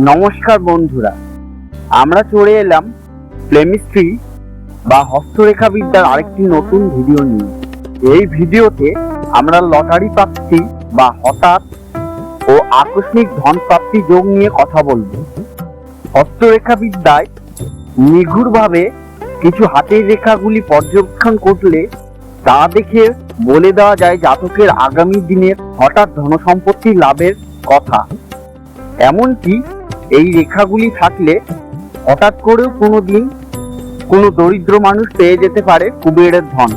নমস্কার বন্ধুরা, আমরা চলে এলাম প্লেমিস্ট্রি বা হস্তরেখা বিদ্যার আরেকটি নতুন ভিডিও নিয়ে। এই ভিডিওতে আমরা লটারি প্রাপ্তি বা হঠাৎ ও আকস্মিক ধন প্রাপ্তি যোগ নিয়ে কথা বলব। হস্তরেখা বিদ্যায় নিগুড়ভাবে কিছু হাতের রেখাগুলি পর্যবেক্ষণ করলে তা দেখে বলে দেওয়া যায় জাতকের আগামী দিনের হঠাৎ ধনসম্পত্তি লাভের কথা। এমনকি এই রেখাগুলি থাকলে হঠাৎ করেও কোনো দিন কোনো দরিদ্র মানুষ পেয়ে যেতে পারে কুবেরের ধন।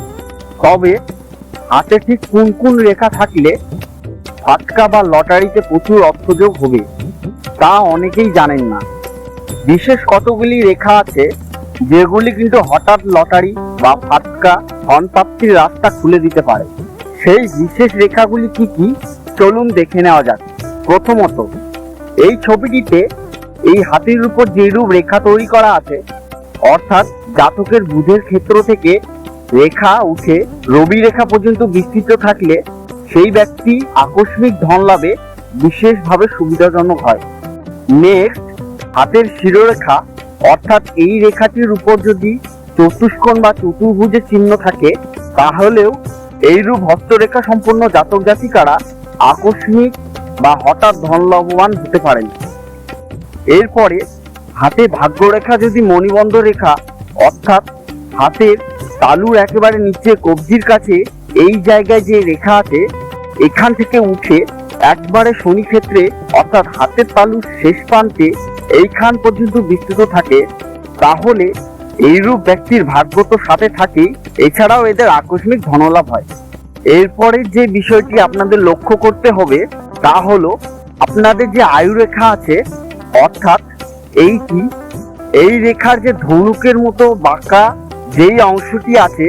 তবে হাতে ঠিক কোন কোন রেখা থাকলে ফাটকা বা লটারিতে প্রচুর অর্থযোগ হবে, তা অনেকেই জানেন না। বিশেষ কতগুলি রেখা আছে যেগুলি কিন্তু হঠাৎ লটারি বা ফাটকা ধন প্রাপ্তির রাস্তা খুলে দিতে পারে। সেই বিশেষ রেখাগুলি কি কি? চলুন দেখে নেওয়া যাক। প্রথমত, এই ছবিটিতে এই হাতির উপর যেরূপ রেখা তৈরি করা আছে, অর্থাৎ জাতকের বুধের ক্ষেত্র থেকে রেখা উঠে রবি রেখা পর্যন্ত বিস্তৃত থাকলে সেই ব্যক্তি আকস্মিক ধন লাভে বিশেষভাবে সুবিধাজনক হয়। নেক্সট হাতের শিরোরেখা, অর্থাৎ এই রেখাটির উপর যদি চতুষ্কোণ বা চতুর্ভুজের চিহ্ন থাকে, তাহলেও এইরূপ হস্তরেখা সম্পন্ন জাতক জাতিকারা আকস্মিক বা হঠাৎ ধন লাভবান হতে পারেন। এরপরে হাতে ভাগ্যরেখা যদি মণিবন্ধ রেখা, অর্থাৎ হাতের তালুর একেবারে নিচে কবজির কাছে এই জায়গায় যে রেখা আছে, এখান থেকে উঠে একবারে শনি ক্ষেত্রে অর্থাৎ হাতের তালুর শেষ প্রান্তে এইখান পর্যন্ত বিস্তৃত থাকে, তাহলে এইরূপ ব্যক্তির ভাগ্য তো সাথে থাকেই এছাড়াও এদের আকস্মিক ধনলাভ হয়। এরপরে যে বিষয়টি আপনাদের লক্ষ্য করতে হবে, তা হলো, আপনাদের যে আয়ু রেখা আছে অর্থাৎ এইটি, এই রেখার যে ধনুকের মতো বাঁকা যেই অংশটি আছে,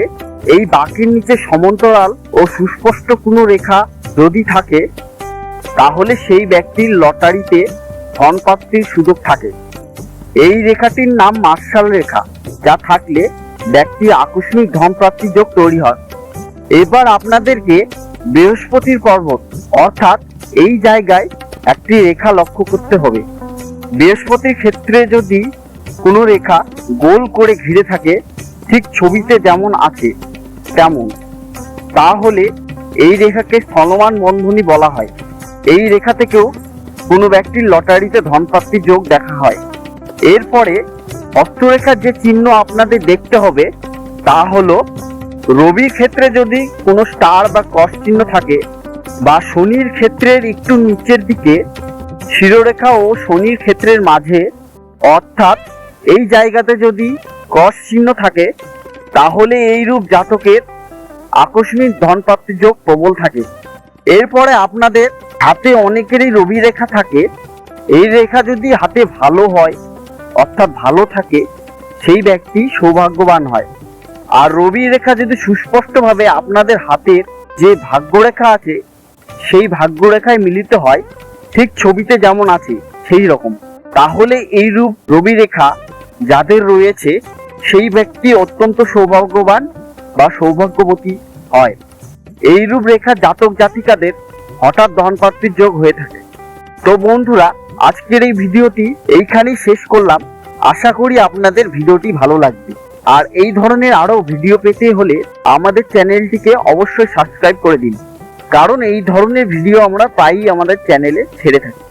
এই বাঁকের নিচে সমান্তরাল ও সুস্পষ্ট কোনো রেখা যদি থাকে, তাহলে সেই ব্যক্তির লটারিতে ধনপ্রাপ্তির সুযোগ থাকে। এই রেখাটির নাম মার্শাল রেখা, যা থাকলে ব্যক্তির আকস্মিক ধন প্রাপ্তির যোগ তৈরি হয়। এবার আপনাদেরকে বৃহস্পতির পর্বত, অর্থাৎ এই জায়গায় একটি রেখা লক্ষ্য করতে হবে। বৃহস্পতির ক্ষেত্রে যদি কোনো রেখা গোল করে ঘিরে থাকে, ঠিক ছবিতে যেমন আছে, তেমন। তাহলে এই রেখাকে স্থলমান বন্ধনী বলা হয়। এই রেখা থেকেও কোনো ব্যক্তির লটারিতে ধনপ্রাপ্তির যোগ দেখা হয়। এরপরে হস্তরেখার যে চিহ্ন আপনাদের দেখতে হবে, তা হলো রবির ক্ষেত্রে যদি কোনো স্টার বা ক্রস চিহ্ন থাকে বা শনির ক্ষেত্রের একটু নিচের দিকে শিরোরেখা ও শনির ক্ষেত্রের মাঝে, অর্থাৎ এই জায়গাতে যদি ক্রস চিহ্ন থাকে, তাহলে এইরূপ জাতকের আকস্মিক ধন প্রাপ্তির যোগ প্রবল থাকে। এরপরে আপনাদের হাতে অনেকেরই রবি রেখা থাকে। এই রেখা যদি হাতে ভালো হয়, অর্থাৎ ভালো থাকে, সেই ব্যক্তি সৌভাগ্যবান হয়। আর রবি রেখা যদি সুস্পষ্টভাবে আপনাদের হাতের যে ভাগ্যরেখা আছে, সেই ভাগ্যরেখায় মিলিত হয় ঠিক ছবিতে যেমন আছে, সেই রকম। তাহলে এই রূপ রবি রেখা যাদের রয়েছে, সেই ব্যক্তি অত্যন্ত সৌভাগ্যবান বা সৌভাগ্যবতী হয়। এই রূপ রেখা জাতক জাতিকাদের হঠাৎ ধন প্রাপ্তির যোগ হয়ে থাকে। তো বন্ধুরা, আজকের এই ভিডিওটি এইখানেই শেষ করলাম। আশা করি আপনাদের ভিডিওটি ভালো লাগবে। আর এই ধরনের আরও ভিডিও পেতে হলে আমাদের চ্যানেলটিকে অবশ্যই সাবস্ক্রাইব করে দিন। কারণ এই ধরনের ভিডিও আমরা প্রায়ই আমাদের চ্যানেলে ছেড়ে থাকি।